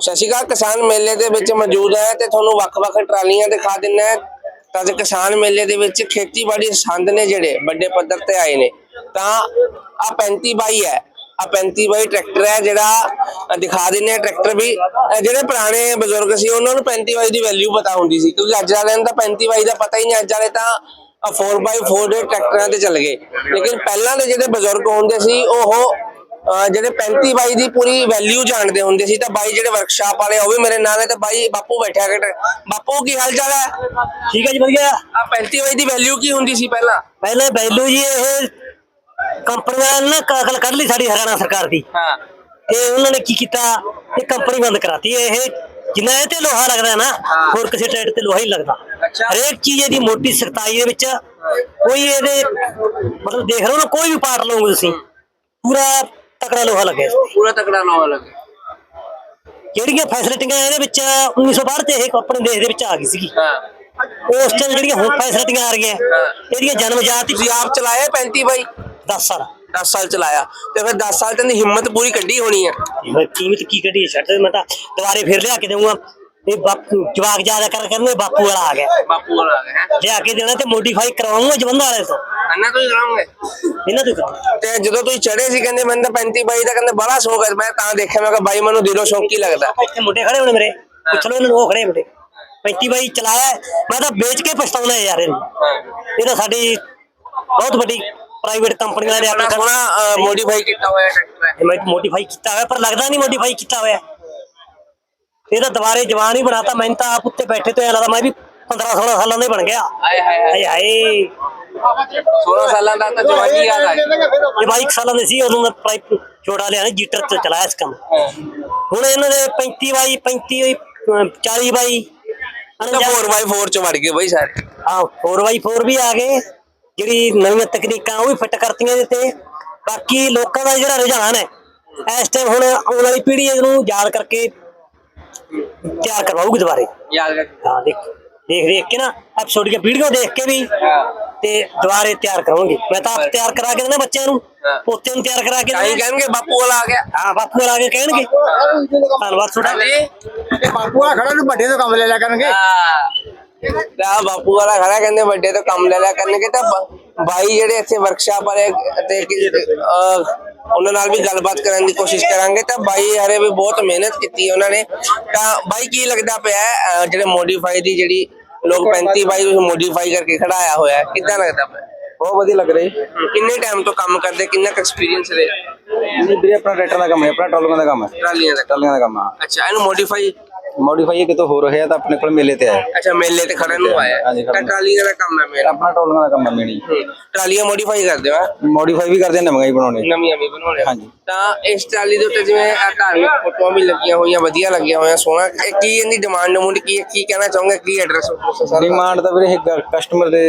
ਸਤਿ ਸ਼੍ਰੀ ਅਕਾਲ ਕਿਸਾਨ ਮੇਲੇ ਦੇ ਵਿੱਚ ਮੌਜੂਦ ਹੈ ਤੇ ਤੁਹਾਨੂੰ ਵੱਖ-ਵੱਖ ਟਰਾਲੀਆਂ ਦਿਖਾ ਦਿੰਨਾ ਹੈ। ਤਾਂ ਅੱਜ ਕਿਸਾਨ ਮੇਲੇ ਦੇ ਵਿੱਚ ਖੇਤੀਬਾੜੀ ਸੰਦ ਨੇ ਜਿਹੜੇ ਵੱਡੇ ਪੱਧਰ ਤੇ ਆਏ ਨੇ। ਤਾਂ ਆ 35 ਬਾਈ ਹੈ ਆ 35 ਬਾਈ ਟਰੈਕਟਰ ਹੈ ਜਿਹੜਾ ਦਿਖਾ ਦਿੰਨੇ ਆ ਟਰੈਕਟਰ ਵੀ। ਅ, ਜਿਹੜੇ ਪੁਰਾਣੇ ਬਜ਼ੁਰਗ ਸੀ ਉਹਨਾਂ ਨੂੰ 35 ਬਾਈ ਦੀ ਵੈਲਿਊ ਪਤਾ ਹੁੰਦੀ ਸੀ ਕਿਉਂਕਿ ਅੱਜ ਵਾਲਿਆਂ ਨੂੰ ਤਾਂ 35 ਬਾਈ ਦਾ ਪਤਾ ਹੀ ਨਹੀਂ ਅੱਜ ਵਾਲੇ ਤਾਂ 4x4 ਦੇ ਟਰੈਕਟਰਾਂ ਤੇ ਚੱਲ ਗਏ। ਲੇਕਿਨ ਪਹਿਲਾਂ ਦੇ ਜਿਹੜੇ ਬਜ਼ੁਰਗ ਹੁੰਦੇ ਸੀ ਉਹ ਜਿਹੜੇ 35 ਬਾਈ ਦੀ ਪੂਰੀ ਵੈਲਿਊ ਜਾਣਦੇ ਹੁੰਦੇ ਸੀ ਤਾਂ ਬਾਈ ਜਿਹੜੇ ਵਰਕਸ਼ਾਪ ਵਾਲੇ ਉਹ ਵੀ ਮੇਰੇ ਨਾਲ ਹੈ ਤੇ ਬਾਈ ਬਾਪੂ ਬੈਠਿਆ ਕਿ ਬਾਪੂ ਕੀ ਹਾਲ ਚਾਲ ਹੈ? ਠੀਕ ਹੈ ਜੀ ਵਧੀਆ। ਆ 35 ਬਾਈ ਦੀ ਵੈਲਿਊ ਕੀ ਹੁੰਦੀ ਸੀ ਪਹਿਲਾਂ? ਪਹਿਲੇ ਬੈਲੂ ਜੀ ਇਹ ਕੰਪਨੀ ਵਾਲਿਆਂ ਨੇ ਕਾਗਲ ਕੱਢ ਲਈ ਸਾਡੀ ਹਰਿਆਣਾ ਸਰਕਾਰ ਦੀ। ਹਾਂ। ਤੇ ਉਹਨਾਂ ਨੇ ਕੀ ਕੀਤਾ? ਇਹ ਕੰਪਨੀ ਬੰਦ ਕਰਾਤੀ। ਇਹ ਜਿੰਨਾ ਇਹ ਤੇ ਲੋਹਾ ਲੱਗਦਾ ਨਾ। ਹੋਰ ਕਿਸੇ ਟਾਇਰ ਤੇ ਲੋਹਾ ਹੀ ਲੱਗਦਾ। ਹਰੇਕ ਚੀਜ਼ ਇਹਦੀ ਮੋਟੀ ਸਖਤਾਈ ਦੇ ਵਿੱਚ ਕੋਈ ਇਹਦੇ ਮਤਲਬ ਦੇਖ ਰਹੇ ਹੋ ਨਾ ਕੋਈ ਵੀ ਪਾਰਟ ਲਓਗੇ ਤੁਸੀਂ। ਪੂਰਾ ਤਕੜਾ ਲੋਹਾ ਲੱਗਿਆ ਇਸ ਤੇ। ਪੂਰਾ ਤਕੜਾ ਲੋਹਾ ਲੱਗੇ। ਜਿਹੜੀਆਂ ਫੈਸਿਲਿਟੀਆਂ ਇਹਦੇ ਵਿੱਚ 1962 ਤੇ ਇਹ ਆਪਣੇ ਦੇਸ਼ ਦੇ ਵਿੱਚ ਆ ਗਈ ਸੀਗੀ। ਹਾਂ। ਉਸ ਟਾਈਮ ਜਿਹੜੀਆਂ ਹੁਣ ਫੈਸਿਲਿਟੀਆਂ ਆ ਰਹੀਆਂ ਇਹਦੀਆਂ ਜਨਮ ਜਾਤ ਤੁਸੀਂ ਆਪ ਚਲਾਏ 35 ਬਾਈ? 10 ਸਾਲ। 10 ਸਾਲ ਚਲਾਇਆ। ਤੇ ਫਿਰ 10 ਸਾਲ ਤੈਨੂੰ ਹਿੰਮਤ ਪੂਰੀ ਕੱਢੀ ਹੋਣੀ ਹੈ ਮੈਂ ਕੀਮਤ ਕੀ ਕੱਢੀ ਛੱਡ ਦੇ ਮੈਂ ਤਾਂ ਦੁਬਾਰੇ ਫਿਰ ਲਿਆ ਕੇ ਦੇਊਂਗਾ ਇਹ ਬਾਪੂ ਜਵਾਕ ਜ਼ਿਆਦਾ ਕਰ ਕਰਨੇ ਬਾਪੂ ਵਾਲਾ ਆ ਗਿਆ। ਬਾਪੂ ਵਾਲਾ ਆ ਗਿਆ ਹੈਂ? ਲਿਆ ਕੇ ਦੇਣਾ ਤੇ ਮੋਡੀਫਾਈ ਕਰਵਾਉਂਗਾ ਜਵੰਦਾ ਵਾਲੇ ਤੋਂ। ਅੰਨਾ ਤੋਂ ਹੀ ਕਰਾਉਂਗੇ? ਇਹਨਾਂ ਤੋਂ ਕਰਾਉਂਗਾ। ਤੇ ਜਦੋਂ ਤੁਸੀਂ ਚੜੇ ਸੀ ਕਹਿੰਦੇ ਮੈਨੂੰ ਤਾਂ 35 ਬਾਈ ਦਾ ਕਹਿੰਦੇ ਬੜਾ ਸ਼ੌਕ ਹੈ। ਮੈਂ ਤਾਂ ਦੇਖਿਆ ਮੈਂ ਕਿਹਾ ਬਾਈ ਮੈਨੂੰ ਦਿਲੋਂ ਸ਼ੌਕੀ ਲੱਗਦਾ। ਇੱਥੇ ਮੁੰਡੇ ਖੜੇ ਹੋਣੇ ਮੇਰੇ। ਪੁੱਛ ਲਓ ਇਹਨਾਂ ਨੂੰ ਉਹ ਖੜੇ ਮੁੰਡੇ। 35 ਬਾਈ ਚਲਾਇਆ ਹੈ। ਮੈਂ ਤਾਂ ਵੇਚ ਕੇ ਪਛਤਾਉਣਾ ਯਾਰ ਇਹਨੂੰ। ਇਹ ਤਾਂ ਸਾਡੀ ਬਹੁਤ ਵੱਡੀ ਪ੍ਰਾਈਵੇਟ ਕੰਪਨੀ ਵਾਲੇ ਬੜਾ ਆਪਣੇ ਸੋਹਣਾ ਮੋਡੀਫਾਈ ਕੀਤਾ ਹੋਇਆ ਟਰੈਕਟਰ। ਹੈ ਮੈਂ ਮੋਡੀਫਾਈ ਕੀਤਾ ਹੋਇਆ ਪਰ ਲੱਗਦਾ ਨਹੀਂ ਮੋਡੀਫਾਈ ਕੀਤਾ ਹੋਇਆ। ਇਹ ਤਾਂ ਦੁਬਾਰੇ ਜਵਾਨ ਹੀ ਬਣਾਤਾ ਮੈਂ ਤਾਂ ਆਪ ਉੱਤੇ ਬੈਠੇ ਤੋਂ ਲੱਗਦਾ ਮੈਂ ਵੀ 15 16 ਸਾਲਾਂ ਦਾ ਹੀ ਬਣ ਗਿਆ। ਹਾਏ ਹਾਏ ਹਾਏ। ਹਾਏ ਹਾਏ। 16 ਸਾਲਾਂ ਦਾ ਤਾਂ ਜਵਾਨੀ ਆ ਗਈ। ਇਹ ਬਾਈ ਇੱਕ ਸਾਲਾਂ ਦੇ ਸੀ ਉਦੋਂ ਮੈਂ ਪਾਈਪ ਛੋਟਾ ਲਿਆ ਜੀਟਰ ਤੇ ਚਲਾਇਆ ਇਸ ਕੰਮ। ਹੁਣ ਇਹਨਾਂ ਦੇ 35 ਬਾਈ 35 ਅਹ 40 ਬਾਈ। ਤਾਂ 4x4 ਚ ਵੜ ਗਏ ਬਈ ਸਾਰੇ। ਹਾਂ 4x4 ਵੀ ਆ ਗਏ। ਜਿਹੜੀ ਨਵੀਆਂ ਤਕਨੀਕਾਂ ਉਹ ਵੀ ਫਿੱਟ ਕਰਤੀਆਂ ਇਹਦੇ ਤੇ। ਬਾਕੀ ਲੋਕਾਂ ਦਾ ਜਿਹੜਾ ਰੁਝਾਨ ਹੈ ਇਸ ਟਾਈਮ ਹੁਣ ਆਉਣ ਵਾਲੀ ਪੀੜ੍ਹੀ ਇਹਨੂੰ ਯਾਦ ਕਰਕੇ ਤਿਆਰ ਕਰਵਾਉਗੀ ਦੁਬਾਰੇ। ਯਾਦ ਰੱਖ। ਹਾਂ ਦੇਖ ਦੇਖ ਦੇਖ ਕੇ ਨਾ ਐਪੀਸੋਡ ਦੀਆਂ ਵੀਡੀਓ ਦੇਖ ਕੇ ਵੀ ਤੇ ਦੁਬਾਰੇ ਤਿਆਰ ਕਰਾਂਗੇ ਮੈਂ ਤਾਂ ਆਪ ਤਿਆਰ ਕਰਾ ਕੇ ਦੇਣਾ ਬੱਚਿਆਂ ਨੂੰ। ਹਾਂ। ਪੋਤੇ ਨੂੰ ਤਿਆਰ ਕਰਾ ਕੇ ਹੀ ਦੇਣਾ ਕਹਿਣਗੇ ਬਾਪੂ ਵਾਲਾ ਆ ਗਿਆ। ਹਾਂ ਬਾਪੂ ਨਾਲ ਆ ਕੇ ਕਹਿਣਗੇ। ਧੰਨਵਾਦ ਤੁਹਾਡਾ। ਇਹ ਬਾਪੂ ਆ ਖੜਾ ਨੂੰ ਵੱਡੇ ਤੋਂ ਕੰਮ ਲੈ ਲਿਆ ਕਰਨਗੇ। ਦਾ ਬਾਪੂ ਵਾਲਾ ਖੜਾ ਕਹਿੰਦੇ ਵੱਡੇ ਤੋਂ ਕੰਮ ਲੈ ਲਿਆ ਕਰਨਗੇ ਤਾਂ ਬਾਈ ਜਿਹੜੇ ਇੱਥੇ ਵਰਕਸ਼ਾਪ ਵਾਲੇ ਤੇ ਉਹਨਾਂ ਨਾਲ ਵੀ ਗੱਲਬਾਤ ਕਰਨ ਦੀ ਕੋਸ਼ਿਸ਼ ਕਰਾਂਗੇ। ਤਾਂ ਬਾਈ ਹਰੇ ਵੀ ਬਹੁਤ ਮਿਹਨਤ ਕੀਤੀ ਹੈ ਉਹਨਾਂ ਨੇ। ਤਾਂ ਬਾਈ ਕੀ ਲੱਗਦਾ ਪਿਆ ਹੈ, ਜਿਹੜੇ ਮੋਡੀਫਾਈ ਦੀ ਜਿਹੜੀ ਲੋਕ 35 ਬਾਈ ਨੂੰ ਮੋਡੀਫਾਈ ਕਰਕੇ ਖੜਾਇਆ ਹੋਇਆ ਹੈ ਕਿੱਦਾਂ ਲੱਗਦਾ ਪਿਆ? ਬਹੁਤ ਵਧੀਆ ਲੱਗ ਰਹੀ ਕਿੰਨੇ ਟਾਈਮ ਤੋਂ ਕੰਮ ਕਰਦੇ ਕਿੰਨਾ ਕੁ ਐਕਸਪੀਰੀਅੰਸ ਰਿਹਾ? ਇਹ ਵੀਰੇ ਆਪਣਾ ਟਰੈਕਟਰ ਦਾ ਕੰਮ ਹੈ ਆਪਣਾ ਟਰਾਲੀਆਂ ਦਾ ਕੰਮ ਹੈ। ਟਰਾਲੀਆਂ ਦਾ ਟਰਾਲੀਆਂ ਦਾ ਕੰਮ ਆ ਅੱਛਾ ਇਹਨੂੰ ਮੋਡੀਫਾਈ ਮੋਡੀਫਾਈ ਕਿਤੋਂ ਹੋ ਰਿਹਾ ਤਾਂ ਆਪਣੇ ਕੋਲ ਮੇਲੇ ਤੇ ਆਇਆ। ਅੱਛਾ ਮੇਲੇ ਤੇ ਖੜਨ ਨੂੰ ਆਇਆ। ਹਾਂਜੀ, ਤਾਂ ਖੜਨ। ਟਰਾਲੀਆਂ ਦਾ ਕੰਮ ਹੈ ਮੇਰਾ। ਆਪਣਾ ਟਰਾਲੀਆਂ ਦਾ ਕੰਮ ਹੈ ਮੇਣੀ ਟਰਾਲੀਆਂ ਮੋਡੀਫਾਈ ਕਰਦੇ ਹੋ ਹੈਂ? ਮੋਡੀਫਾਈ ਵੀ ਕਰਦੇ ਨੇ ਨਵੀਂ ਬਣਾਉਣੇ ਨਵੀਆਂ ਵੀ ਬਣਾਉਣੇ ਹਾਂਜੀ। ਤਾਂ ਇਸ ਟਰਾਲੀ ਦੇ ਉੱਤੇ ਜਿਵੇਂ ਆਹ ਧਾਰਮਿਕ ਫੋਟੋਆਂ ਵੀ ਲੱਗੀਆਂ ਹੋਈਆਂ ਵਧੀਆ ਲੱਗੀਆਂ ਹੋਈਆਂ ਸੋਹਣਾ। ਇਹ ਕੀ ਇਹਦੀ ਡਿਮਾਂਡ ਡਮੂਡ ਕੀ ਹੈ? ਕੀ ਕਹਿਣਾ ਚਾਹੋਗੇ? ਕੀ ਐਡਰੈਸ ਸਾਰਾ ਡਿਮਾਂਡ ਤਾਂ ਵੀਰੇ ਕਸਟਮਰ ਦੇ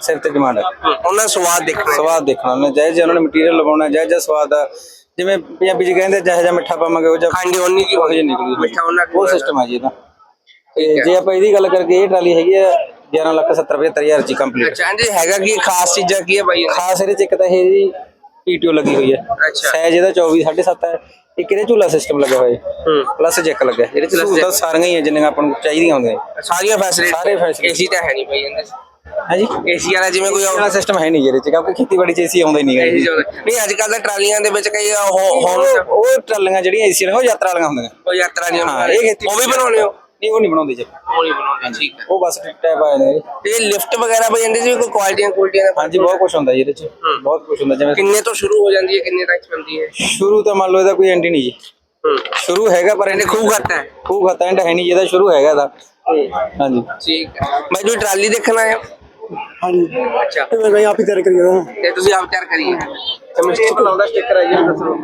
ਸਿਰ ਤੇ ਡਿਮਾਂਡ ਹੈ। ਉਹਨਾਂ ਦਾ ਸਵਾਦ ਦੇਖਣਾ ਹੈ। ਸਵਾਦ ਦੇਖਣਾ ਉਹਨੇ ਜਾਇਜ਼ ਜੇ ਉਹਨਾਂ ਨੇ ਮਟੀਰੀਅਲ ਲਗਾਉਣਾ ਜਾਇਜ਼ ਸਵਾਦ ਆ ਜਿਵੇਂ ਪੰਜਾਬੀ ਜੀ ਕਹਿੰਦੇ ਜਿਹੋ ਜਿਹਾ ਮਿੱਠਾ ਪਾਵਾਂਗੇ ਉਹ ਜਿਹਾ ਖੰਡ ਉਨੀ ਕੀ ਜਿਹੀ ਨਿਕਲੂਗੀ। ਮਿੱਠਾ ਉਹਨਾਂ ਉਹ ਸਿਸਟਮ ਹੈ ਜੀ ਇਹਦਾ। ਤੇ ਜੇ ਆਪਾਂ ਇਹਦੀ ਗੱਲ ਕਰਕੇ ਇਹ ਟਰਾਲੀ ਹੈਗੀ ਆ 11 ਲੱਖ 70 75000 ਜੀ ਕੰਪਲੀਟ ਅੱਛਾ ਇਹਦੇ ਹੈਗਾ ਕੀ ਖਾਸ ਚੀਜ਼ਾਂ ਕੀ ਹੈ ਬਾਈ? ਖਾਸ ਇਹਦੇ ਚ ਇੱਕ ਤਾਂ ਇਹ ਜੀ ਪੀਟੀਓ ਲੱਗੀ ਹੋਈ ਹੈ ਅੱਛਾ। ਸਾਈਜ਼ ਇਹਦਾ 24 7.5 ਹੈ। ਇੱਕ ਇਹਦੇ ਝੂਲਾ ਸਿਸਟਮ ਲੱਗਾ ਹੋਇਆ ਹੈ। ਪਲੱਸ ਜੈਕ ਲੱਗਾ। ਇਹਦੇ ਚ ਸਹੂਲਤਾਂ ਸਾਰੀਆਂ ਹੀ ਹੈ ਜਿੰਨੀਆਂ ਆਪਾਂ ਨੂੰ ਚਾਹੀਦੀਆਂ ਹੁੰਦੀਆਂ ਸਾਰੀਆਂ ਫੈਸਿਲਿਟੀ ਸਾਰੇ facility। ਏਸੀ ਤਾਂ ਹੈ ਨਹੀਂ ਬਾਈ ਇਹਦੇ ਹੈ ਜੀ ਏਸੀ ਵਾਲਾ ਜਿਵੇਂ ਕੋਈ ਵਾਲਾ ਸਿਸਟਮ ਹੈ ਨਹੀਂ ਜਿਹਦੇ ਚ ਕਿਉਂਕਿ ਖੇਤੀਬਾੜੀ ਚ ਏਸੀ ਆਉਂਦਾ ਹੀ ਨਹੀਂ ਏਸੀ ਜੀ। ਨਹੀਂ ਅੱਜ ਕੱਲ ਤਾਂ ਟਰਾਲੀਆਂ ਦੇ ਵਿੱਚ ਕਈ ਉਹ ਹੋਮ ਉਹ ਉਹ ਟਰਾਲੀਆਂ ਜਿਹੜੀਆਂ ਏਸੀ ਵਾਲੀਆਂ ਉਹ ਯਾਤਰਾ ਵਾਲੀਆਂ ਹੁੰਦੀਆਂ। ਉਹ ਯਾਤਰਾ ਦੀਆਂ ਹਾਂ ਇਹ ਖੇਤੀ ਉਹ ਵੀ ਬਣਾਉਣੇ ਹੋ? ਨਹੀਂ ਉਹ ਨਹੀਂ ਬਣਾਉਂਦੇ ਜੀ। ਉਹ ਨਹੀਂ ਬਣਾਉਂਦੇ ਠੀਕ ਹੈ। ਉਹ ਬਸ ਟੈਪ ਆ ਜਾਂਦੇ ਨੇ ਤੇ ਲਿਫਟ ਵਗੈਰਾ ਇਹਦੇ 'ਚ ਵੀ ਕੋਈ ਕੁਆਲਿਟੀਆਂ ਕੁਆਲਿਟੀਆਂ ਦਾ ਹਾਂਜੀ ਬਹੁਤ ਕੁਝ ਹੁੰਦਾ ਜੀ ਇਹਦੇ ਚ। ਬਹੁਤ ਕੁਝ ਹੁੰਦਾ ਜਿਵੇਂ ਕਿੰਨੇ ਤੋਂ ਸ਼ੁਰੂ ਹੋ ਜਾਂਦੀ ਹੈ ਕਿੰਨੇ ਤੱਕ ਚੱਲਦੀ ਹੈ? ਸ਼ੁਰੂ ਤਾਂ ਮੰਨ ਲਓ ਇਹਦਾ ਕੋਈ ਐਂਡ ਹੀ ਨਹੀਂ ਜੀ। ਹੂੰ। ਸ਼ੁਰੂ ਹੈਗਾ ਪਰ ਇਹਨੇ ਇਹਨੇ ਖੂਬ ਕਰਤਾ ਹੈ। ਖੂਬ ਖਤਾ ਐਂਡ ਹੈ ਨਹੀਂ ਜਿਹਦਾ ਸ਼ੁਰੂ ਹੈਗਾ ਇਹਦਾ। ਹਾਂਜੀ। ਠੀਕ ਹੈ। ਮੈਂ ਤੁਸੀਂ ਟਰਾਲੀ ਦੇਖਣ ਹੋ? ਹਾਂਜੀ। ਅੱਛਾ। ਤੇ ਮੈਂ ਆਪ ਹੀ ਤਿਆਰ ਕਰੀ ਜਾਣਾ ਤੇ ਤੁਸੀਂ ਆਪ ਤਿਆਰ ਕਰੀਏ ਤੇ ਮੈਂ ਸਟicker ਲਾਉਂਦਾ ਸਟicker ਹੈ ਜੀ ਦੱਸੋ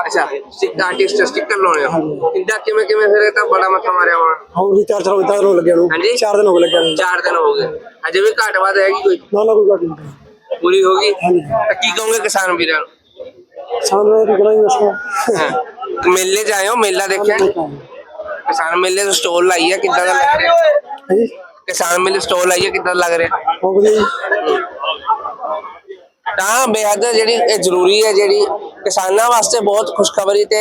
ਅੱਛਾ ਸਟicker ਆਰਟਿਸਟ ਸਟicker ਲਾਉਣੇ ਹੋ। ਕਿੰਦਾ ਕਿਵੇਂ ਕਿਵੇਂ ਫਿਰ ਇਹ ਤਾਂ ਬੜਾ ਮੱਥਾ ਮਾਰਿਆ ਵਾ ਹੁਣ ਵੀ ਚਾਰ ਚਾਰ ਵਜੇ ਤੱਕ ਲੱਗਿਆ ਨੂੰ। ਹਾਂਜੀ। 4 ਦਿਨ ਹੋ ਗਏ ਲੱਗਿਆ ਨੂੰ। ਚਾਰ ਦਿਨ ਹੋ ਗਏ। ਅਜੇ ਵੀ ਘਾਟ ਵਾਦ ਹੈਗੀ ਕੋਈ? ਨਾ ਨਾ ਕੋਈ ਘੱਟ ਨਹੀਂ। ਪੂਰੀ ਹੋ ਗਈ? ਤਾਂ ਕੀ ਕਹੋਗੇ ਕਿਸਾਨ ਵੀਰਾਂ ਨੂੰ? ਸਾਨੂੰ ਰਿਗਣਾ ਹੀ ਦੱਸੋ ਹਾਂ। ਮੇਲੇ 'ਚ ਆਏ ਹੋ? ਮੇਲਾ ਦੇਖਿਆ? ਕਿਸਾਨ ਮੇਲੇ ਤੋਂ ਸਟੋਲ ਲਾਈ ਹੈ ਕਿੱਦਾਂ ਦਾ ਲੱਗ ਰਿਹਾ? ਹਾਂਜੀ। ਕਿਸਾਨ ਮੇਲੇ ਸਟੋਲ ਲਾਈ ਹੈ ਕਿੱਦਾਂ ਲੱਗ ਰਿਹਾ? ਬਹੁਤ ਵਧੀਆ ਜੀ ਤਾਂ ਬੇਹੱਦ ਜਿਹੜੀ ਇਹ ਜ਼ਰੂਰੀ ਹੈ, ਜਿਹੜੀ ਕਿਸਾਨਾਂ ਵਾਸਤੇ ਬਹੁਤ ਖੁਸ਼ਖਬਰੀ ਤੇ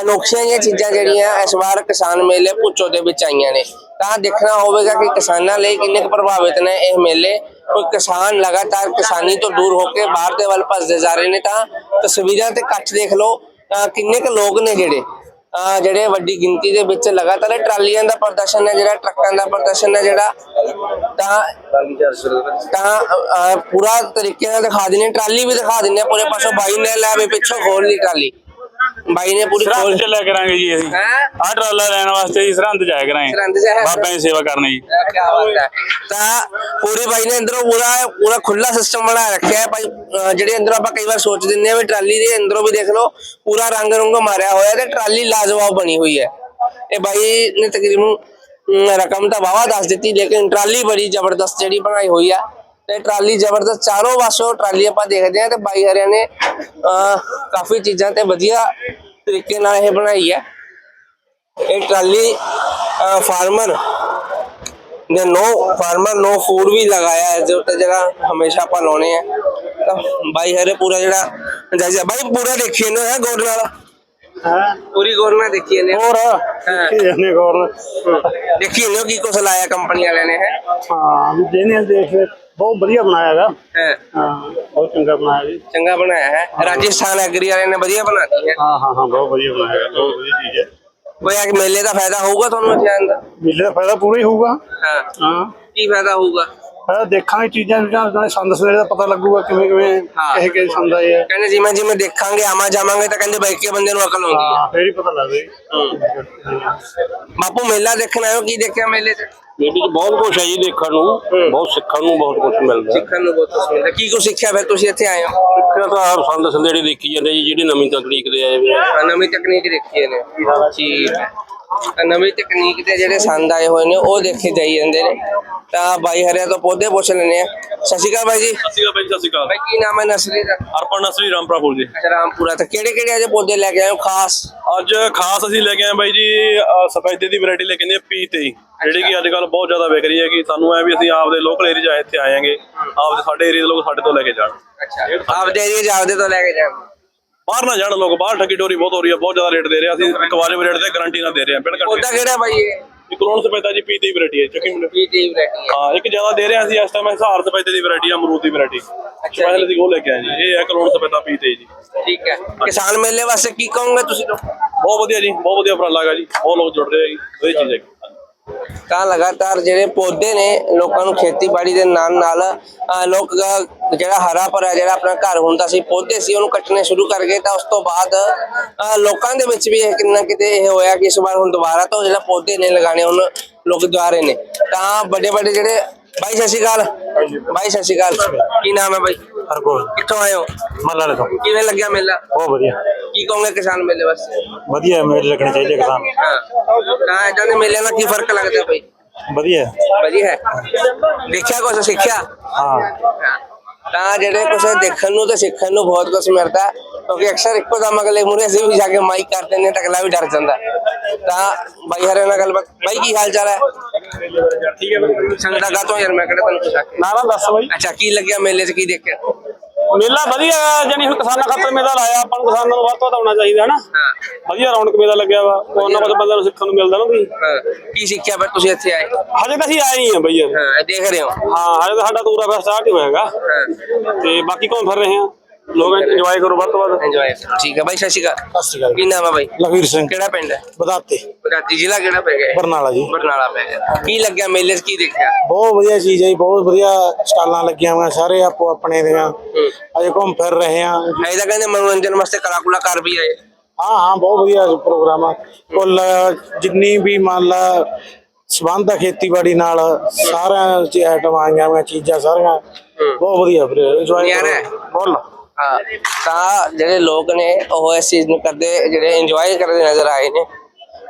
ਅਨੋਖੀਆਂ ਜਿਹੀਆਂ ਚੀਜ਼ਾਂ ਜਿਹੜੀਆਂ ਇਸ ਵਾਰ ਕਿਸਾਨ ਮੇਲੇ ਪੁੱਚੋ ਦੇ ਵਿੱਚ ਆਈਆਂ ਨੇ। ਤਾਂ ਦੇਖਣਾ ਹੋਵੇਗਾ ਕਿ ਕਿਸਾਨਾਂ ਲਈ ਕਿੰਨੇ ਕੁ ਪ੍ਰਭਾਵਿਤ ਨੇ ਇਹ ਮੇਲੇ। ਕੋਈ ਕਿਸਾਨ ਲਗਾਤਾਰ ਕਿਸਾਨੀ ਤੋਂ ਦੂਰ ਹੋ ਕੇ ਬਾਹਰ ਦੇ ਵੱਲ ਭੱਜਦੇ ਜਾ ਰਹੇ ਨੇ ਤਾਂ ਤਸਵੀਰਾਂ ਤੇ ਇਕੱਠ ਦੇਖ ਲਓ ਅਹ ਕਿੰਨੇ ਕੁ ਲੋਕ ਨੇ ਜਿਹੜੇ। ਜਿਹੜੇ ਵੱਡੀ ਗਿਣਤੀ ਦੇ ਵਿੱਚ ਲਗਾਤਾਰ ਟਰਾਲੀਆਂ ਦਾ ਪ੍ਰਦਰਸ਼ਨ ਹੈ, ਜਿਹੜਾ ਟਰੱਕਾਂ ਦਾ ਪ੍ਰਦਰਸ਼ਨ ਹੈ, ਜਿਹੜਾ ਤਾਂ ਤਾਂ ਪੂਰਾ ਤਰੀਕੇ ਨਾਲ ਦਿਖਾ ਦਿੰਦੇ ਹਾਂ। ਟਰਾਲੀ ਵੀ ਦਿਖਾ ਦਿੰਦੇ ਹਾਂ, ਪੂਰੇ ਪਾਸੋਂ ਬਾਈ ਨੇ ਲੈ ਵੀ ਪਿੱਛੋਂ ਖੋਲ ਲਈ ਟਰਾਲੀ ਬਾਈ ਨੇ ਪੂਰੀ ਸਰਹੰਦ ਚ ਲੈ ਕਰਾਂਗੇ ਜੀ ਅਸੀਂ। ਹੈ? ਆਹ ਟਰਾਲਾ ਲੈਣ ਵਾਸਤੇ ਜੀ ਸਰਹੰਦ ਜਾਇਆ ਕਰਾਂਗੇ। ਸਰਹੰਦ ਜਾਇਆ ਬਾਬਿਆਂ ਦੀ ਸੇਵਾ ਕਰਨੀ ਜੀ। ਕਿਆ ਬਾਤ ਹੈ। ਤਾਂ ਪੂਰੀ ਬਾਈ ਨੇ ਅੰਦਰੋਂ ਪੂਰਾ ਪੂਰਾ ਖੁੱਲਾ ਸਿਸਟਮ ਬਣਾ ਰੱਖਿਆ ਹੈ ਭਾਈ ਅਹ ਜਿਹੜੇ ਅੰਦਰੋਂ ਆਪਾਂ ਕਈ ਵਾਰ ਸੋਚ ਦਿੰਦੇ ਆ ਵੀ ਟਰਾਲੀ ਦੇ ਅੰਦਰੋਂ ਵੀ ਦੇਖ ਲਓ ਪੂਰਾ ਰੰਗ ਰੰਗ ਮਾਰਿਆ ਹੋਇਆ ਤੇ ਟਰਾਲੀ ਲਾਜਵਾਬ ਬਣੀ ਹੋਈ ਹੈ। ਇਹ ਬਾਈ ਨੇ ਤਕਰੀਬਨ ਅਮ, ਰਕਮ ਤਾਂ ਵਾਵਾ ਦੱਸ ਦਿੱਤੀ ਲੇਕਿਨ ਟਰਾਲੀ ਬੜੀ ਜ਼ਬਰਦਸਤ ਜਿਹੜੀ ਬਣਾਈ ਹੋਈ ਆ ਤੇ ਟਰਾਲੀ ਜ਼ਬਰਦਸਤ ਚਾਰੋਂ ਪਾਸੋਂ ਟਰਾਲੀ ਆਪਾਂ ਦੇਖਦੇ ਆ ਤੇ ਬਾਈ ਹਰਿਆਂ ਨੇ ਕਾਫੀ ਚੀਜ਼ਾਂ ਤੇ ਵਧੀਆ ਤਰੀਕੇ ਨਾਲ ਇਹ ਬਣਾਈ ਹੈ। ਇਹ ਟਰਾਲੀ ਫਾਰਮਰ ਨੇ ਨੋ ਫਾਰਮਰ ਨੋ ਫੂਡ ਵੀ ਲਗਾਇਆ ਹੈ ਜੋ ਤੇ ਜਿਹੜਾ ਹਮੇਸ਼ਾ ਆਪਾਂ ਲਾਉਣੇ ਆ। ਤਾਂ ਬਾਈ ਹਰੇ ਪੂਰਾ ਜਿਹੜਾ ਜਾਇਜ਼ਾ ਬਾਈ ਪੂਰਾ ਦੇਖੀਏ ਨਾ ਹੈ ਗੌਰ ਨਾਲ? ਹਾਂ। ਪੂਰੀ ਗੌਰ ਨਾਲ ਦੇਖੀਏ ਨੇ ਹੋਰ? ਹਾਂ। ਇਹਨੇ ਗੌਰ ਦੇਖੀਏ ਨੇ ਕੀ ਕੁਛ ਲਾਇਆ ਕੰਪਨੀ ਵਾਲਿਆਂ ਨੇ ਹੈ? ਹਾਂ ਵੀ ਜਿਹਨੇ ਦੇਖ ਬਹੁਤ ਵਧੀਆ ਬਣਾਇਆਗਾ। ਹੈ। ਹਾਂ ਬਹੁਤ ਚੰਗਾ ਬਣਾਇਆ ਜੀ। ਚੰਗਾ ਬਣਾਇਆ ਹੈ। ਰਾਜਸਥਾਨ ਐਗਰੀ ਵਾਲਿਆਂ ਨੇ ਵਧੀਆ ਬਣਾਤੀ ਹੈ। ਹਾਂ ਹਾਂ ਹਾਂ ਬਹੁਤ ਵਧੀਆ ਬਣਾਇਆ ਬਹੁਤ ਵਧੀਆ ਚੀਜ਼ ਹੈ। ਕੋਈ ਆ ਮੇਲੇ ਦਾ ਫਾਇਦਾ ਹੋਊਗਾ ਤੁਹਾਨੂੰ ਇੱਥੇ ਆਉਣ ਦਾ? ਮੇਲੇ ਦਾ ਫਾਇਦਾ ਪੂਰਾ ਹੀ ਹੋਊਗਾ। ਹਾਂ। ਹਾਂ। ਕੀ ਫਾਇਦਾ ਹੋਊਗਾ? ਦੇਖਾਂਗੇ ਚੀਜ਼ਾਂ ਜਿਹੜੀਆਂ ਨਾਲੇ ਸੰਦ ਸਵੇਰੇ ਦਾ ਪਤਾ ਲੱਗੂਗਾ ਕਿਵੇਂ ਕਿਵੇਂ। ਕਿਹੇ ਕਿਹੇ ਸੰਦ ਆਏ ਆ। ਕਹਿੰਦੇ ਜਿਵੇਂ ਜਿਵੇਂ ਦੇਖਾਂਗੇ ਆਵਾਂ ਜਾਵਾਂਗੇ ਤਾਂ ਕਹਿੰਦੇ ਬੈਠ ਕੇ ਬੰਦੇ ਨੂੰ ਅਕਲ ਆਉਂਦੀ ਹੈ ਹਾਂ ਫੇਰ ਹੀ ਪਤਾ ਲੱਗਦਾ ਬਾਪੂ ਮੇਲਾ ਦੇਖਣ ਆਇਓ ਕੀ ਦੇਖਿਆ ਮੇਲੇ 'ਚ? ਮੇਲੇ 'ਚ ਬਹੁਤ ਕੁਝ ਹੈ ਜੀ ਦੇਖਣ ਨੂੰ। ਬਹੁਤ ਸਿੱਖਣ ਨੂੰ ਬਹੁਤ ਕੁਝ ਮਿਲਦਾ। ਸਿੱਖਣ ਨੂੰ ਬਹੁਤ ਕੁਛ ਮਿਲਦਾ। ਕੀ ਕੁਛ ਸਿੱਖਿਆ ਫਿਰ ਤੁਸੀਂ ਇੱਥੇ ਆਏ ਹੋ? ਸਿੱਖਿਆ ਤਾਂ ਹਰ ਸੰਦ ਸੰਦੇੜੀ ਦੇਖੀ ਜਾਂਦੇ ਜੀ ਜਿਹੜੀ ਨਵੀਂ ਤਕਨੀਕ ਦੇ ਆਏ। ਆਹ ਨਵੀਂ ਤਕਨੀਕ ਦੇਖੀ ਨੇ ਠੀਕ ਨਵੀਂ ਤਕਨੀਕ ਦੇ ਜਿਹੜੇ ਸੰਦ ਆਏ ਹੋਏ ਨੇ ਉਹ ਦੇਖੇ ਜਾਈ ਜਾਂਦੇ ਨੇ। ਤਾਂ ਬਾਈ ਹਰਿਆ ਤੋਂ ਪੌਦੇ ਪੁੱਛ ਲੈਣੇ ਆ ਸਤਿ ਸ਼੍ਰੀ ਅਕਾਲ ਬਾਈ ਜੀ। ਸਤਿ ਸ਼੍ਰੀ ਅਕਾਲ ਬਾਈ ਸਤਿ ਸ਼੍ਰੀ ਅਕਾਲ। ਬਾਈ ਕੀ ਨਾਮ ਹੈ ਨਸਲੀ ਦਾ? ਅਰਪਣ ਨਸਰੀ ਰਾਮਪੁਰਾ ਫੂਲ ਜੀ। ਅੱਛਾ ਰਾਮਪੁਰਾ। ਤਾਂ ਕਿਹੜੇ ਕਿਹੜੇ ਅਜੇ ਪੌਦੇ ਲੈ ਕੇ ਆਏ ਹੋ? ਖਾਸ? ਅੱਜ ਖਾਸ ਅਸੀਂ ਲੈ ਕੇ ਆਏ ਬਾਈ ਜੀ ਅਹ ਸਫੈਦੇ ਦੀ ਵੈਰਾਈਟੀ ਲੈ ਕੇ ਆਏ ਪੀ ਤੇ ਜਿਹੜੀ ਕਿ ਅੱਜ ਕੱਲ ਬਹੁਤ ਜ਼ਿਆਦਾ ਵਿਕ ਰਹੀ ਹੈ ਕਿ ਸਾਨੂੰ ਐ ਵੀ ਅਸੀਂ ਆਪਦੇ ਲੋਕਲ ਏਰੀਆ ਇੱਥੇ ਆਏਾਂਗੇ ਆਪਦੇ ਸਾਡੇ ਏਰੀਆ ਦੇ ਲੋਕ ਸਾਡੇ ਤੋਂ ਲੈ ਕੇ ਜਾਣ। ਅੱਛਾ। ਆਪਦੇ ਏਰੀਏ ਜਾਵਦੇ ਤੋਂ ਲੈ ਕੇ ਜਾਣ। ਬਾਹਰ ਨਾ ਜਾਣ ਲੋਕ ਬਾਹਰ ਠੱਗੀ ਟੋਰੀ ਬਹੁਤ ਹੋ ਰਹੀ ਹੈ ਬਹੁਤ ਜ਼ਿਆਦਾ ਰੇਟ ਦੇ ਰਹੇ। ਆ। ਅਸੀਂ ਇੱਕ ਵਾਜਬ ਰੇਟ ਤੇ ਗਾਰੰਟੀ ਨਾਲ ਦੇ ਰਹੇ ਹਾਂ। ਬਿਲਕੁਲ ਪੌਦਾ ਕਿਹੜਾ ਬਾਈ ਇਹ? ਇੱਕ ਕਲੋਨ ਸਫੈਦਾ ਜੀ ਪੀ ਵੈਰਾਈਟੀ ਹੈ ਚੱਕੀ ਮਿੰਟ ਕੀ ਦੀ ਵੈਰਾਈਟੀ ਹੈ। ਹਾਂ ਇੱਕ ਜ਼ਿਆਦਾ ਦੇ ਰਹੇ ਅਸੀਂ ਇਸ ਟਾਈਮ ਹਜ਼ਾਰ ਸਫੈਦੇ ਦੀ ਵੈਰਾਈਟੀ ਆ ਅਮਰੂਦ ਦੀ ਵੈਰਾਈਟੀ। ਸਪੈਸ਼ਲ ਅਸੀਂ ਉਹ ਲੈ ਕੇ ਆਏ ਜੀ। ਇਹ ਹੈ ਕਲੋਨ ਸਫੈਦਾ ਪੀ ਤੇ ਜੀ। ਠੀਕ ਹੈ। ਕਿਸਾਨ ਮੇਲੇ ਵਾਸਤੇ ਕੀ ਕਹੋਗੇ ਤੁਸੀਂ ਲੋਕ? ਬਹੁਤ ਵਧੀਆ ਜੀ ਬਹੁਤ ਵਧੀਆ ਉਪਰਾਲਾ ਹੈਗਾ ਜੀ। ਬਹੁਤ ਲੋਕ ਜੁੜ ਰਹੇ ਆ ਜੀ। ਵਧੀਆ ਚੀਜ਼ ਹੈ ਤਾਂ ਲਗਾਤਾਰ ਜਿਹੜੇ ਪੌਦੇ ਨੇ ਲੋਕਾਂ ਨੂੰ ਖੇਤੀਬਾੜੀ ਦੇ ਨਾਲ ਨਾਲ ਲੋਕ ਜਿਹੜਾ ਹਰਾ ਭਰਾ ਜਿਹੜਾ ਆਪਣਾ ਘਰ ਹੁੰਦਾ ਸੀ ਪੌਦੇ ਸੀ ਉਹਨੂੰ ਕੱਟਣੇ ਸ਼ੁਰੂ ਕਰ ਗਏ ਤਾਂ ਉਸ ਤੋਂ ਬਾਅਦ ਲੋਕਾਂ ਦੇ ਵਿੱਚ ਵੀ ਇਹ ਕਿੰਨਾ ਕਿਤੇ ਇਹ ਹੋਇਆ ਕਿ ਇਸ ਵਾਰ ਹੁਣ ਦੁਬਾਰਾ ਤੋਂ ਜਿਹੜਾ ਪੌਦੇ ਨੇ ਲਗਾਣੇ ਹੁਣ ਲੋਕ ਦੁਆਰੇ ਨੇ। ਤਾਂ ਵੱਡੇ ਵੱਡੇ ਜਿਹੜੇ ਬਾਈ ਸਤਿ ਸ਼੍ਰੀ ਅਕਾਲ। ਬਾਈ ਸਤਿ ਸ਼੍ਰੀ ਅਕਾਲ। ਕੀ ਨਾਮ ਹੈ ਬਾਈ? ਹਰਗੋਲ ਕਿੱਥੋਂ ਆਏ ਹੋ? ਮੱਲਾ ਤੋਂ। ਕਿਵੇਂ ਲੱਗਿਆ ਮੇਲਾ? ਬਹੁਤ ਵਧੀਆ। ਕੀ ਕਹੋਗੇ ਕਿਸਾਨ ਮੇਲੇ ਵਾਸਤੇ? ਵਧੀਆ ਮੇਲੇ ਲੱਗਣੇ ਚਾਹੀਦੇ ਕਿਸਾਨ। ਹਾਂ। ਤਾਂ ਇਦਾਂ ਦੇ ਮੇਲਿਆਂ ਦਾ ਕੀ ਫ਼ਰਕ ਲੱਗਦਾ ਬਈ? ਵਧੀਆ ਵਧੀਆ ਹੈ। ਦੇਖਿਆ ਕੁਛ ਸਿੱਖਿਆ? ਹਾਂ। ਤਾਂ ਜਿਹੜੇ ਕੁਛ ਦੇਖਣ ਨੂੰ ਤੇ ਸਿੱਖਣ ਨੂੰ ਬਹੁਤ ਕੁਝ ਮਿਲਦਾ। ਹੈ, ਕਿਉਂਕਿ ਅਕਸਰ ਇੱਕੋ ਦਮ ਅਗਲੇ ਮੂਰੇ ਅਸੀਂ ਵੀ ਜਾ ਕੇ ਮਾਈਕ ਨੇ ਤਾਂ ਅਗਲਾ ਵੀ ਡਰ ਜਾਂਦਾ। ਹੈ। ਤਾਂ ਬਾਈ ਹਰੇ ਨਾਲ ਗੱਲਬਾਤ ਬਾਈ ਕੀ ਹਾਲ ਚਾਲ ਹੈ? ਠੀਕ ਹੈ ਸੰਗਦਾ ਗਾ ਤੋਂ ਯਾਰ? ਮੈਂ ਕਿਹੜਾ ਤੈਨੂੰ ਪੁੱਛਾ ਨਾ ਨਾ ਦੱਸ ਬਾਈ। ਅੱਛਾ ਕੀ ਲੱਗਿਆ ਮੇਲੇ 'ਚ? ਕੀ ਦੇਖਿਆ? ਮੇਲਾ ਵਧੀਆ ਜਾਨੀ ਹੁਣ ਕਿਸਾਨਾਂ ਖਾਤਰ ਮੇਲਾ ਲਾਇਆ। ਆਪਾਂ ਨੂੰ ਕਿਸਾਨਾਂ ਨੂੰ ਵੱਧ ਤੋਂ ਵੱਧ ਆਉਣਾ ਚਾਹੀਦਾ ਹਨਾ? ਹਾਂ। ਵਧੀਆ ਰੌਣਕ ਮੇਲਾ ਲੱਗਿਆ ਵਾ। ਉਹਨਾਂ ਕੋਲ ਬੰਦਿਆਂ ਨੂੰ ਸਿੱਖਣ ਨੂੰ ਮਿਲਦਾ ਨਾ ਵੀ ਹਾਂ। ਕੀ ਸਿੱਖਿਆ ਫਿਰ ਤੁਸੀਂ ਇੱਥੇ ਆਏ? ਹਜੇ ਤਾਂ ਅਸੀਂ ਆਏ ਹੀ ਆ ਬਈ ਯਾਰ। ਹਾਂ ਦੇਖ ਰਹੇ ਹੋ। ਹਾਂ ਹਜੇ ਤਾਂ ਸਾਡਾ ਟੂਰ ਆ ਸਟਾਰਟ ਹੀ ਹੋਇਆਗਾ ਹਾਂ। ਤੇ ਬਾਕੀ ਘੁੰਮ ਫਿਰ ਰਹੇ ਆ ਲੋਕ ਇੰਜੋਏ ਕਰੋ ਵੱਧ ਤੋਂ ਵੱਧ। ਇੰਜੋਏ ਠੀਕ ਹੈ ਬਾਈ ਸਤਿ ਸ਼੍ਰੀ ਅਕਾਲ। ਸਤਿ ਸ਼੍ਰੀ ਅਕਾਲ। ਕੀ ਨਾਮ ਹੈ ਬਾਈ? ਲਖਵੀਰ ਸਿੰਘ। ਕਿਹੜਾ ਪਿੰਡ ਹੈ? ਬਦਾਤੇ। ਰਾਤੀ ਜ਼ਿਲ੍ਹਾ ਕਿਹੜਾ ਪੈ ਗਿਆ? ਬਰਨਾਲਾ ਜੀ। ਬਰਨਾਲਾ ਪੈ ਗਿਆ। ਕੀ ਲੱਗਿਆ ਮੇਲੇ 'ਚ ਕੀ ਦੇਖਿਆ? ਬਹੁਤ ਵਧੀਆ ਚੀਜ਼ ਹੈ ਜੀ ਬਹੁਤ ਵਧੀਆ ਸਟਾਲਾਂ ਲੱਗੀਆਂ ਹੋਈਆਂ ਸਾਰੇ ਆਪੋ ਆਪਣੇ ਦੀਆਂ। ਅਜੇ ਘੁੰਮ ਫਿਰ ਰਹੇ ਆ ਐਂ ਤਾਂ ਕਹਿੰਦੇ ਮਨੋਰੰਜਨ ਵਾਸਤੇ ਕਲਾਕੁਲਾ ਕਰ ਵੀ ਆਏ। ਹਾਂ ਹਾਂ ਬਹੁਤ ਵਧੀਆ ਪ੍ਰੋਗਰਾਮ ਆ। ਕੁੱਲ ਜਿੰਨੀ ਵੀ ਮੰਨ ਲਾ ਸਬੰਧ ਆ ਖੇਤੀਬਾੜੀ ਨਾਲ ਸਾਰਿਆਂ ਚ ਆਈਟਮ ਆਈਆਂ ਹੋਈਆਂ ਚੀਜ਼ਾਂ ਸਾਰੀਆਂ। ਬਹੁਤ ਵਧੀਆ ਫਿਰ ਇੰਜੋਏ ਹੈ। ਬੋਲ। ਹਾਂ ਤਾਂ ਜਿਹੜੇ ਲੋਕ ਨੇ, ਉਹ ਇਸ ਚੀਜ਼ ਨੂੰ ਕਰਦੇ, ਜਿਹੜੇ ਇੰਜੋਏ ਕਰਦੇ ਨਜ਼ਰ ਆਏ ਨੇ,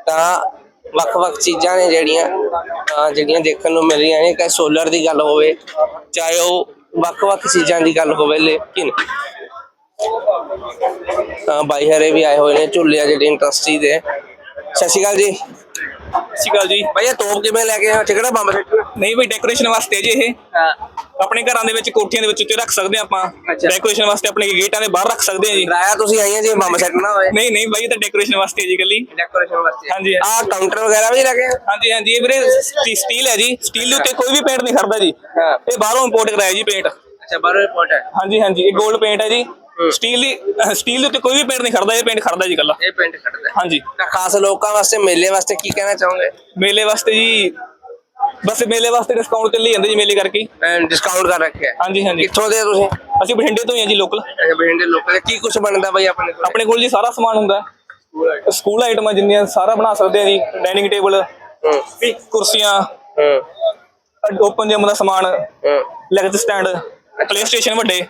ਤਾਂ ਵੱਖ-ਵੱਖ ਚੀਜ਼ਾਂ ਨੇ ਜਿਹੜੀਆਂ ਜਿਹੜੀਆਂ ਦੇਖਣ ਨੂੰ ਮਿਲ ਰਹੀਆਂ ਨੇ, ਚਾਹੇ ਸੋਲਰ ਦੀ ਗੱਲ ਹੋਵੇ, ਚਾਹੇ ਉਹ ਵੱਖ-ਵੱਖ ਚੀਜ਼ਾਂ ਦੀ ਗੱਲ ਹੋਵੇ, ਲੇਕਿਨ ਤਾਂ ਬਾਈ ਹਰੇ ਵੀ ਆਏ ਹੋਏ ਨੇ, ਝੁੱਲੇ ਆ ਜਿਹੜੇ ਇੰਡਸਟਰੀ ਦੇ। ਸਤਿ ਸ਼੍ਰੀ ਅਕਾਲ ਜੀ। ਅਕਾਲ ਜੀ। ਭਾਈ ਇਹ ਤੋਪ ਕਿਵੇਂ ਲੈ ਕੇ ਆਏ ਹੋ? ਚਿਕੜਾ ਬੰਬ ਸਿੱਟਣਾ ਨਹੀਂ ਬਈ ਡੈਕੋਰੇਸ਼ਨ ਵਾਸਤੇ ਜੀ ਇਹ। ਆਪਣੇ ਘਰਾਂ ਦੇ ਵਿੱਚ ਕੋਠੀਆਂ ਦੇ ਵਿੱਚ ਉੱਤੇ ਰੱਖ ਸਕਦੇ ਆਪਾਂ। ਡੈਕੋਰੇਸ਼ਨ ਵਾਸਤੇ ਆਪਣੇ ਗੇਟਾਂ ਦੇ ਬਾਹਰ ਰੱਖ ਸਕਦੇ ਹਾਂ ਜੀ। ਡਰਾਇਆ ਤੁਸੀਂ ਆਈਆਂ ਜੀ ਬੰਬ ਸਿੱਟਣਾ ਹੋਏ? ਨਹੀਂ ਨਹੀਂ ਬਾਈ ਇਹ ਤਾਂ ਡੈਕੋਰੇਸ਼ਨ ਵਾਸਤੇ ਜੀ ਗੱਲੀ ਡੈਕੋਰੇਸ਼ਨ ਵਾਸਤੇ। ਹਾਂਜੀ। ਆ ਕਾਊਂਟਰ ਵਗੈਰਾ ਵੀ ਲੱਗੇ ਆ? ਹਾਂਜੀ ਹਾਂਜੀ ਇਹ ਵੀਰੇ ਸਟੀ- ਸਟੀਲ ਹੈ ਜੀ। ਸਟੀਲ ਦੇ ਉੱਤੇ ਕੋਈ ਵੀ ਪੇਂਟ ਨਹੀਂ ਖੜਦਾ ਜੀ। ਇਹ ਬਾਹਰੋਂ ਇੰਪੋਰਟ ਕਰਾਇਆ ਜੀ ਪੇਂਟ ਅੱਛਾ ਬਾਹਰੋਂ ਰਿਪੋਰਟ ਹੈ। ਹਾਂਜੀ ਹਾਂਜੀ ਇਹ 골ਡ ਪੇਂਟ ਹੈ ਜੀ। ਸਟੀਲ ਦੀ ਸਟੀਲ ਦੇ ਉੱਤੇ ਕੋਈ ਵੀ ਪੇਂਟ ਨਹੀਂ ਖੜਦਾ ਇਹ ਪੇਂਟ ਖੜਦਾ ਜੀ ਗੱਲਾ ਇਹ ਪਿੰਡ ਖੜਦਾ। ਹੈ। ਹਾਂਜੀ। ਤਾਂ ਖਾਸ ਲੋਕਾਂ ਵਾਸਤੇ ਮੇਲੇ ਵਾਸਤੇ ਕੀ ਕਹਿਣਾ ਚਾਹੋਗੇ? ਮੇਲੇ ਵਾਸਤੇ ਜੀ ਬਸ ਮੇਲੇ ਵਾਸਤੇ ਡਿਸਕਾਊਂਟ ਚੱਲੀ ਜਾਂਦੇ ਜੀ ਮੇਲੇ ਕਰਕੇ। ਡਿਸਕਾਊਂਟ ਕਰ ਰੱਖਿਆ ਹੈ। ਹਾਂਜੀ ਹਾਂਜੀ। ਕਿੱਥੋਂ ਦੇ ਆ ਤੁਸੀਂ? ਅਸੀਂ ਬਠਿੰਡੇ ਤੋਂ ਹੀ ਹਾਂ ਜੀ ਲੋਕਲ ਅੱਛਾ ਬਠਿੰਡੇ ਲੋਕਾਂ ਦੇ ਕੀ ਕੁਝ ਬਣਦਾ ਬਾਈ ਆਪਣੇ ਕੋਲ? ਆਪਣੇ ਕੋਲ ਜੀ ਸਾਰਾ ਸਮਾਨ ਹੁੰਦਾ। ਹੈ ਸਕੂਲ ਆਈਟਮਾਂ ਜਿੰਨੀਆਂ ਸਾਰਾ ਬਣਾ ਸਕਦੇ ਆ ਜੀ। ਡਾਈਨਿੰਗ ਟੇਬਲ ਹੂੰ। ਕੁਰਸੀਆਂ ਹੂੰ। ਓਪਨ ਜਿਮ ਦਾ ਸਮਾਨ ਹੂੰ। ਲੈਗਜ ਸਟੈਂਡ ਪਲੇ ਸਟੇਸ਼ਨ ਵੱਡੇ।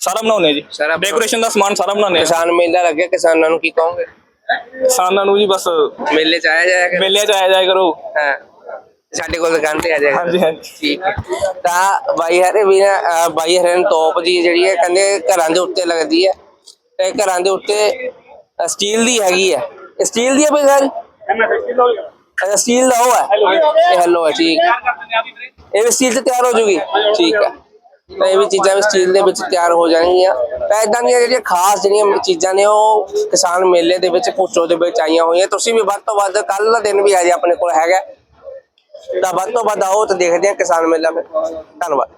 ਸਾਰਾ ਬਣਾਉਂਦੇ ਆ ਜੀ। ਸਾਰਾ। ਡੈਕੋਰੇਸ਼ਨ ਦਾ ਸਮਾਨ ਸਾਰਾ ਬਣਾਉਂਦੇ ਆ। ਕਿਸਾਨ ਮੇਲਾ ਲੱਗਿਆ ਕਿਸਾਨਾਂ ਨੂੰ ਕੀ ਕਹੋਗੇ? ਕਿਸਾਨਾਂ ਨੂੰ ਜੀ ਬਸ ਮੇਲੇ ਚ ਆਇਆ ਜਾਏਗਾ ਮੇਲਿਆਂ ਚ ਆਇਆ ਜਾਇਆ ਕਰੋ। ਹਾਂ। ਸਾਡੇ ਕੋਲ ਦੁਕਾਨ ਤੇ ਆ ਜਾਏਗਾ ਹਾਂਜੀ ਹਾਂਜੀ। ਠੀਕ ਹੈ। ਤਾਂ ਬਾਈ ਹਰੇ ਵੀ ਨਾ ਅਹ ਬਾਈ ਹਰੇ ਨੂੰ ਤੋਪ ਜੀ ਜਿਹੜੀ ਹੈ ਕਹਿੰਦੇ ਘਰਾਂ ਦੇ ਉੱਤੇ ਲੱਗਦੀ ਹੈ। ਤੇ ਘਰਾਂ ਦੇ ਉੱਤੇ ਸਟੀਲ ਦੀ ਹੈਗੀ ਹੈ। ਇਹ ਸਟੀਲ ਦੀ ਹੈ ਬਈ ਸਰ ਅੱਛਾ ਸਟੀਲ ਦਾ ਉਹ ਹੈ। ਇਹ ਹੈਲੋ ਹੈ ਠੀਕ ਇਹ ਵੀ ਸਟੀਲ ਤੇ ਤਿਆਰ ਹੋ ਜੂਗੀ? ਠੀਕ ਹੈ। ਤਾਂ ਇਹ ਵੀ ਚੀਜ਼ਾਂ ਵੀ ਸਟੀਲ ਦੇ ਵਿੱਚ ਤਿਆਰ ਹੋ ਜਾਣਗੀਆਂ। ਤਾਂ ਇਦਾਂ ਦੀਆਂ ਜਿਹੜੀਆਂ ਖਾਸ ਜਿਹੜੀਆਂ ਚੀਜ਼ਾਂ ਨੇ, ਉਹ ਕਿਸਾਨ ਮੇਲੇ ਦੇ ਵਿੱਚ ਪੁੱਛੋ ਦੇ ਵਿੱਚ ਆਈਆਂ ਹੋਈਆਂ। ਤੁਸੀਂ ਵੀ ਵੱਧ ਤੋਂ ਵੱਧ ਕੱਲ ਦਾ ਦਿਨ ਵੀ ਆ ਜੇ ਆਪਣੇ ਕੋਲ ਹੈਗਾ। ਤਾਂ ਵੱਧ ਤੋਂ ਵੱਧ ਆਓ ਤੇ ਦੇਖਦੇ ਹਾਂ ਕਿਸਾਨ ਮੇਲਾ ਵਿੱਚ ਧੰਨਵਾਦ।